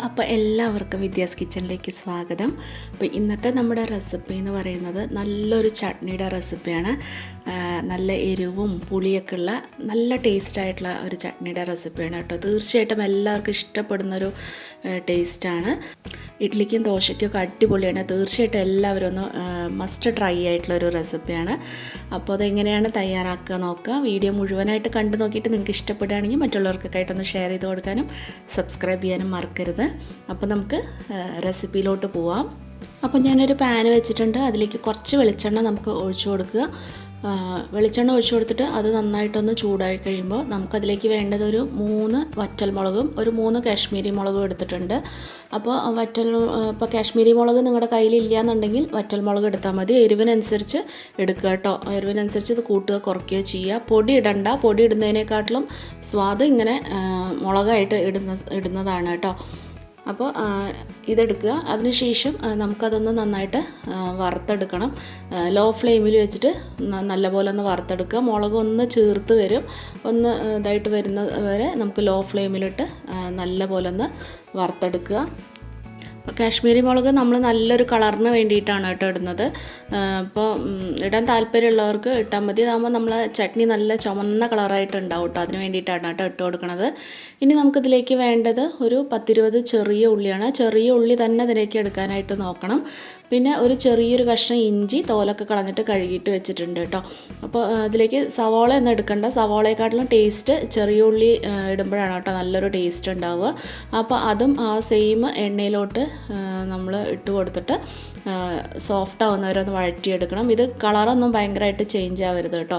അപ്പോൾ എല്ലാവർക്കും വിദ്യാസ് കിച്ചണിലേക്ക് സ്വാഗതം. അപ്പോൾ ഇന്നത്തെ നമ്മുടെ റെസിപ്പി എന്ന് പറയുന്നത് നല്ലൊരു ചട്നിയുടെ റെസിപ്പിയാണ്. നല്ല എരിവും പുളിയൊക്കെ ഉള്ള നല്ല ടേസ്റ്റ് ആയിട്ടുള്ള ഒരു ചട്നിയുടെ റെസിപ്പിയാണ് കേട്ടോ. തീർച്ചയായിട്ടും എല്ലാവർക്കും ഇഷ്ടപ്പെടുന്നൊരു ടേസ്റ്റാണ് ഇഡ്ലിക്കും ദോശയ്ക്കൊക്കെ അടിപൊളിയാണ്. തീർച്ചയായിട്ടും എല്ലാവരും ഒന്ന് മസ്റ്റ് ട്രൈ ആയിട്ടുള്ള ഒരു റെസിപ്പിയാണ് അപ്പോൾ അതെങ്ങനെയാണ് തയ്യാറാക്കുക നോക്കുക. വീഡിയോ മുഴുവനായിട്ട് കണ്ടു നോക്കിയിട്ട് നിങ്ങൾക്ക് ഇഷ്ടപ്പെടുകയാണെങ്കിൽ മറ്റുള്ളവർക്കൊക്കെ ആയിട്ടൊന്ന് ഷെയർ ചെയ്ത് കൊടുക്കാനും സബ്സ്ക്രൈബ് ചെയ്യാനും മറക്കരുത്. അപ്പോൾ നമുക്ക് റെസിപ്പിയിലോട്ട് പോവാം. അപ്പോൾ ഞാനൊരു പാന് വെച്ചിട്ടുണ്ട്. അതിലേക്ക് കുറച്ച് വെളിച്ചെണ്ണ നമുക്ക് ഒഴിച്ചു കൊടുക്കുക. വെളിച്ചെണ്ണ ഒഴിച്ചു കൊടുത്തിട്ട് അത് നന്നായിട്ടൊന്ന് ചൂടായി കഴിയുമ്പോൾ നമുക്കതിലേക്ക് വേണ്ടത് ഒരു മൂന്ന് വറ്റൽ മുളകും ഒരു മൂന്ന് കാശ്മീരി മുളകും എടുത്തിട്ടുണ്ട്. അപ്പോൾ വറ്റൽ ഇപ്പോൾ കാശ്മീരി മുളക് നിങ്ങളുടെ കയ്യിൽ ഇല്ലയെന്നുണ്ടെങ്കിൽ വറ്റൽ മുളക് എടുത്താൽ മതി. എരിവിനനുസരിച്ച് എടുക്കുക കേട്ടോ. എരിവിനനുസരിച്ച് ഇത് കൂട്ടുക കുറയ്ക്കുകയോ ചെയ്യുക. പൊടി ഇടണ്ട. പൊടി ഇടുന്നതിനേക്കാട്ടിലും സ്വാദ് ഇങ്ങനെ മുളകായിട്ട് ഇടുന്ന ഇടുന്നതാണ് കേട്ടോ. അപ്പോൾ ഇതെടുക്കുക. അതിനുശേഷം നമുക്കതൊന്ന് നന്നായിട്ട് വറുത്തെടുക്കണം. ലോ ഫ്ലെയിമിൽ വെച്ചിട്ട് നല്ല നല്ലപോലെ ഒന്ന് വറുത്തെടുക്കുക. മുളക് ഒന്ന് ചേർത്ത് വരും. ഒന്ന് ഇതായിട്ട് വരുന്ന വരെ നമുക്ക് ലോ ഫ്ലെയിമിലിട്ട് നല്ല നല്ലപോലെ ഒന്ന് വറുത്തെടുക്കുക. അപ്പോൾ കാശ്മീരി മുളക് നമ്മൾ നല്ലൊരു കളറിന് വേണ്ടിയിട്ടാണ് കേട്ടോ ഇടുന്നത്. അപ്പോൾ ഇടാൻ താല്പര്യമുള്ളവർക്ക് ഇട്ടാൽ മതി. അതാകുമ്പോൾ നമ്മൾ ചട്നി നല്ല ചുമന്ന കളറായിട്ട് ഉണ്ടാവും കേട്ടോ. അതിന് വേണ്ടിയിട്ടാണ് കേട്ടോ ഇട്ട് കൊടുക്കുന്നത്. ഇനി നമുക്കിതിലേക്ക് വേണ്ടത് ഒരു പത്തിരുപത് ചെറിയ ഉള്ളിയാണ്. ചെറിയ ഉള്ളി തന്നെ അതിലേക്ക് എടുക്കാനായിട്ട് നോക്കണം. പിന്നെ ഒരു ചെറിയൊരു കഷ്ണം ഇഞ്ചി തോലൊക്കെ കളഞ്ഞിട്ട് കഴുകിയിട്ട് വെച്ചിട്ടുണ്ട് കേട്ടോ. അപ്പോൾ ഇതിലേക്ക് സവാള ഒന്നും എടുക്കണ്ട. സവാളയെക്കാട്ടിലും ടേസ്റ്റ് ചെറിയ ഉള്ളി ഇടുമ്പോഴാണ് കേട്ടോ നല്ലൊരു ടേസ്റ്റ് ഉണ്ടാവുക. അപ്പോൾ അതും ആ സെയിം എണ്ണയിലോട്ട് നമ്മൾ ഇട്ട് കൊടുത്തിട്ട് സോഫ്റ്റ് ആവുന്നവരെ ഒന്ന് വഴറ്റിയെടുക്കണം. ഇത് കളറൊന്നും ഭയങ്കരമായിട്ട് ചേഞ്ച് ആവരുത് കേട്ടോ.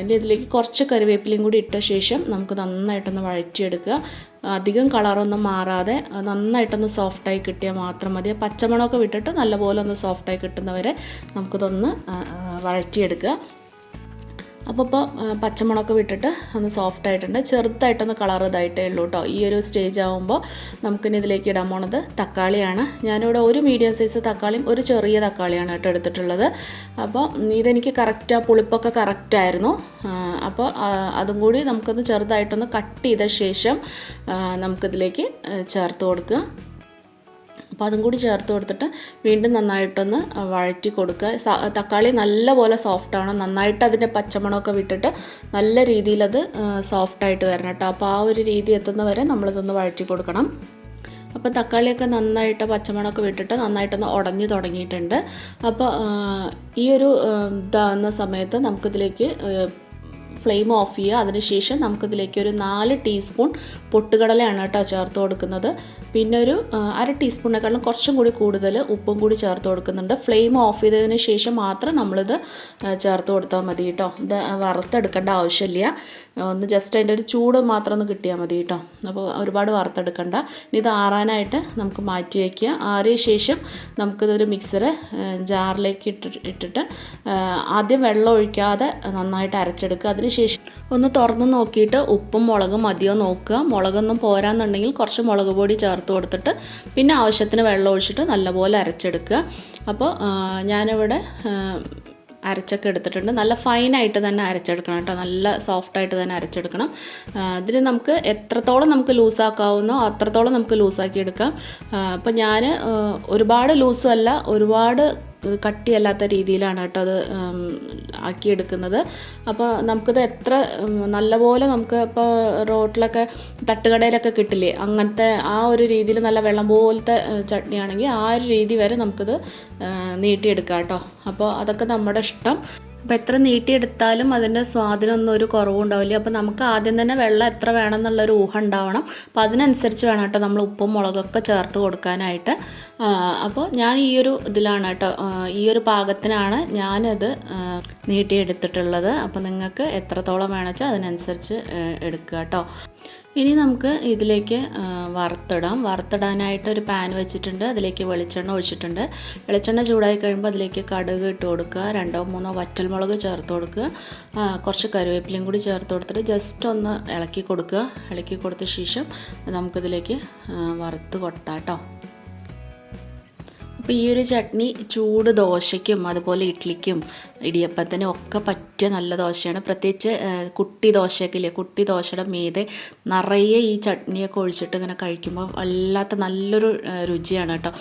ഇനി ഇതിലേക്ക് കുറച്ച് കറിവേപ്പിലയും കൂടി ഇട്ട ശേഷം നമുക്ക് നന്നായിട്ടൊന്ന് വഴറ്റിയെടുക്കുക. അധികം കളറൊന്നും മാറാതെ നന്നായിട്ടൊന്ന് സോഫ്റ്റായി കിട്ടിയാൽ മാത്രം മതി. പച്ചമണമൊക്കെ വിട്ടിട്ട് നല്ലപോലെ ഒന്ന് സോഫ്റ്റായി കിട്ടുന്നവരെ നമുക്കിതൊന്ന് വഴറ്റിയെടുക്കുക. അപ്പോൾ ഇപ്പോൾ പച്ചമുളക് വിട്ടിട്ട് ഒന്ന് സോഫ്റ്റ് ആയിട്ടുണ്ട്. ചെറുതായിട്ടൊന്ന് കളർ ഇതായിട്ടേ ഉള്ളൂ കേട്ടോ ഈ ഒരു സ്റ്റേജ് ആകുമ്പോൾ നമുക്കിനി ഇതിലേക്ക് ഇടാൻ പോണത് തക്കാളിയാണ്. ഞാനിവിടെ ഒരു മീഡിയം സൈസ് തക്കാളിയും ഒരു ചെറിയ തക്കാളിയാണ് കേട്ടോ എടുത്തിട്ടുള്ളത്. അപ്പോൾ ഇതെനിക്ക് കറക്റ്റ് ആ പുളിപ്പൊക്കെ കറക്റ്റായിരുന്നു അപ്പോൾ അതും കൂടി നമുക്കൊന്ന് ചെറുതായിട്ടൊന്ന് കട്ട് ചെയ്ത ശേഷം നമുക്കിതിലേക്ക് ചേർത്ത് കൊടുക്കുക. അപ്പോൾ അതും കൂടി ചേർത്ത് കൊടുത്തിട്ട് വീണ്ടും നന്നായിട്ടൊന്ന് വഴറ്റി കൊടുക്കുക. തക്കാളി നല്ലപോലെ സോഫ്റ്റ് ആവണം. നന്നായിട്ട് അതിന്റെ പച്ചമണമൊക്കെ വിട്ടിട്ട് നല്ല രീതിയിലത് സോഫ്റ്റായിട്ട് വരണം കേട്ടോ. അപ്പോൾ ആ ഒരു രീതി എത്തുന്നവരെ നമ്മളിതൊന്ന് വഴറ്റി കൊടുക്കണം. അപ്പോൾ തക്കാളിയൊക്കെ നന്നായിട്ട് പച്ചമണമൊക്കെ വിട്ടിട്ട് നന്നായിട്ടൊന്ന് ഉടഞ്ഞു തുടങ്ങിയിട്ടുണ്ട്. അപ്പോൾ ഈ ഒരു ഇതാകുന്ന സമയത്ത് നമുക്കിതിലേക്ക് ഫ്ലെയിം ഓഫ് ചെയ്യുക. അതിനുശേഷം നമുക്കിതിലേക്ക് ഒരു നാല് ടീസ്പൂൺ പൊട്ടുകടലയാണ് കേട്ടോ ചേർത്ത് കൊടുക്കുന്നത്. പിന്നെ ഒരു അര ടീസ്പൂണിനേക്കാളും കുറച്ചും കൂടി കൂടുതൽ ഉപ്പും കൂടി ചേർത്ത് കൊടുക്കുന്നുണ്ട്. ഫ്ലെയിം ഓഫ് ചെയ്തതിന് ശേഷം മാത്രം നമ്മളിത് ചേർത്ത് കൊടുത്താൽ മതി കേട്ടോ. ഇത് വറുത്തെടുക്കേണ്ട ആവശ്യമില്ല. ഒന്ന് ജസ്റ്റ് അതിന്റെ ഒരു ചൂട് മാത്രം ഒന്ന് കിട്ടിയാൽ മതി കേട്ടോ. അപ്പോൾ ഒരുപാട് വറുത്തെടുക്കണ്ട. ഇനി ഇത് ആറാനായിട്ട് നമുക്ക് മാറ്റി വയ്ക്കുക. ആറിയ ശേഷം നമുക്കിതൊരു മിക്സറ് ജാറിലേക്ക് ഇട്ട് ഇട്ടിട്ട് ആദ്യം വെള്ളം ഒഴിക്കാതെ നന്നായിട്ട് അരച്ചെടുക്കുക. അതിനുശേഷം ഒന്ന് തുറന്ന് നോക്കിയിട്ട് ഉപ്പും മുളകും മതിയോ നോക്കുക. മുളകൊന്നും പോരാന്നുണ്ടെങ്കിൽ കുറച്ച് മുളക് പൊടി ചേർത്ത് കൊടുത്തിട്ട് പിന്നെ ആവശ്യത്തിന് വെള്ളം ഒഴിച്ചിട്ട് നല്ലപോലെ അരച്ചെടുക്കുക. അപ്പോൾ ഞാനിവിടെ അരച്ചൊക്കെ എടുത്തിട്ടുണ്ട്. നല്ല ഫൈനായിട്ട് തന്നെ അരച്ചെടുക്കണം കേട്ടോ. നല്ല സോഫ്റ്റായിട്ട് തന്നെ അരച്ചെടുക്കണം. ഇതിൽ നമുക്ക് എത്രത്തോളം നമുക്ക് ലൂസാക്കാവുന്നോ അത്രത്തോളം നമുക്ക് ലൂസാക്കി എടുക്കാം. അപ്പോൾ ഞാൻ ഒരുപാട് ലൂസും അല്ല ഒരുപാട് കട്ടിയല്ലാത്ത രീതിയിലാണ് കേട്ടോ അത് ആക്കിയെടുക്കുന്നത്. അപ്പോൾ നമുക്കിത് എത്ര നല്ലപോലെ നമുക്ക് ഇപ്പോൾ റോട്ടിലൊക്കെ തട്ടുകടയിലൊക്കെ കിട്ടില്ലേ അങ്ങനത്തെ ആ ഒരു രീതിയിൽ നല്ല വെള്ളം പോലത്തെ ചട്നിയാണെങ്കിൽ ആ ഒരു രീതി വരെ നമുക്കിത് നീട്ടിയെടുക്കാം കേട്ടോ. അപ്പോൾ അതൊക്കെ നമ്മുടെ ഇഷ്ടം. അപ്പോൾ എത്ര നീട്ടിയെടുത്താലും അതിന്റെ സ്വാദിനൊന്നും ഒരു കുറവുണ്ടാവില്ല. അപ്പോൾ നമുക്ക് ആദ്യം തന്നെ വെള്ളം എത്ര വേണം എന്നുള്ളൊരു ഊഹം ഉണ്ടാവണം. അപ്പോൾ അതിനനുസരിച്ച് വേണം കേട്ടോ നമ്മൾ ഉപ്പും മുളകൊക്കെ ചേർത്ത് കൊടുക്കാനായിട്ട്. അപ്പോൾ ഞാൻ ഈ ഒരു ഇതിലാണ് കേട്ടോ ഈ ഒരു പാകത്തിനാണ് ഞാനത് നീട്ടിയെടുത്തിട്ടുള്ളത്. അപ്പോൾ നിങ്ങൾക്ക് എത്രത്തോളം വേണമെന്ന് വെച്ചാൽ അതിനനുസരിച്ച് എടുക്കുക കേട്ടോ. ഇനി നമുക്ക് ഇതിലേക്ക് വറുത്തിടാം. വറുത്തിടാനായിട്ട് ഒരു പാൻ വെച്ചിട്ടുണ്ട്. അതിലേക്ക് വെളിച്ചെണ്ണ ഒഴിച്ചിട്ടുണ്ട്. വെളിച്ചെണ്ണ ചൂടായി കഴിയുമ്പോൾ അതിലേക്ക് കടുക് ഇട്ട് കൊടുക്കുക. രണ്ടോ മൂന്നോ വറ്റൽമുളക് ചേർത്ത് കൊടുക്കുക. കുറച്ച് കറിവേപ്പിലയും കൂടി ചേർത്ത് കൊടുത്തിട്ട് ജസ്റ്റ് ഒന്ന് ഇളക്കി കൊടുക്കുക. ഇളക്കി കൊടുത്ത ശേഷം നമുക്കിതിലേക്ക് വറുത്ത് കൊട്ടാം കേട്ടോ അപ്പോൾ ഈ ഒരു ചട്നി ചൂട് ദോശയ്ക്കും അതുപോലെ ഇഡ്ഡലിക്കും ഇടിയപ്പത്തിനും ഒക്കെ പറ്റിയ നല്ല ദോശയാണ്. പ്രത്യേകിച്ച് കുട്ടി ദോശയൊക്കെ ഇല്ലേ കുട്ടി ദോശയുടെ മീതെ നിറയെ ഈ ചട്നിയൊക്കെ ഒഴിച്ചിട്ട് ഇങ്ങനെ കഴിക്കുമ്പോൾ വല്ലാത്ത നല്ലൊരു രുചിയാണ് കേട്ടോ.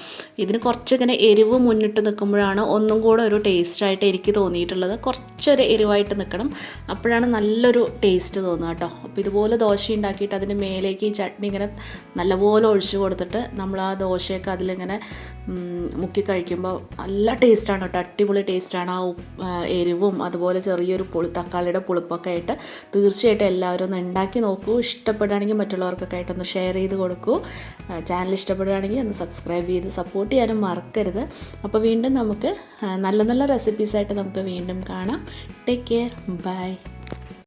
ഇതിന് കുറച്ചിങ്ങനെ എരിവ് മുന്നിട്ട് നിൽക്കുമ്പോഴാണ് ഒന്നും കൂടെ ഒരു ടേസ്റ്റായിട്ട് എനിക്ക് തോന്നിയിട്ടുള്ളത്. കുറച്ചൊരു എരിവായിട്ട് നിൽക്കണം. അപ്പോഴാണ് നല്ലൊരു ടേസ്റ്റ് തോന്നുക കേട്ടോ. അപ്പോൾ ഇതുപോലെ ദോശ ഉണ്ടാക്കിയിട്ട് അതിന്റെ മേലേക്ക് ഈ ചട്നി ഇങ്ങനെ നല്ലപോലെ ഒഴിച്ചു കൊടുത്തിട്ട് നമ്മൾ ആ ദോശയൊക്കെ അതിലിങ്ങനെ മുക്കി കഴിക്കുമ്പോൾ നല്ല ടേസ്റ്റാണ് കേട്ടോ. അടിപൊളി ടേസ്റ്റാണ് ആ എരിവും അതുപോലെ ചെറിയൊരു പുളി തക്കാളിയുടെ പുളിപ്പൊക്കെ ആയിട്ട് തീർച്ചയായിട്ടും എല്ലാവരും ഒന്ന് ഉണ്ടാക്കി നോക്കൂ. ഇഷ്ടപ്പെടുകയാണെങ്കിൽ മറ്റുള്ളവർക്കൊക്കെ ആയിട്ടൊന്ന് ഷെയർ ചെയ്ത് കൊടുക്കൂ. ചാനൽ ഇഷ്ടപ്പെടുകയാണെങ്കിൽ ഒന്ന് സബ്സ്ക്രൈബ് ചെയ്ത് സപ്പോർട്ട് ചെയ്യാനും മറക്കരുത്. അപ്പോൾ വീണ്ടും നമുക്ക് നല്ല നല്ല റെസിപ്പീസായിട്ട് നമുക്ക് വീണ്ടും കാണാം. Take care bye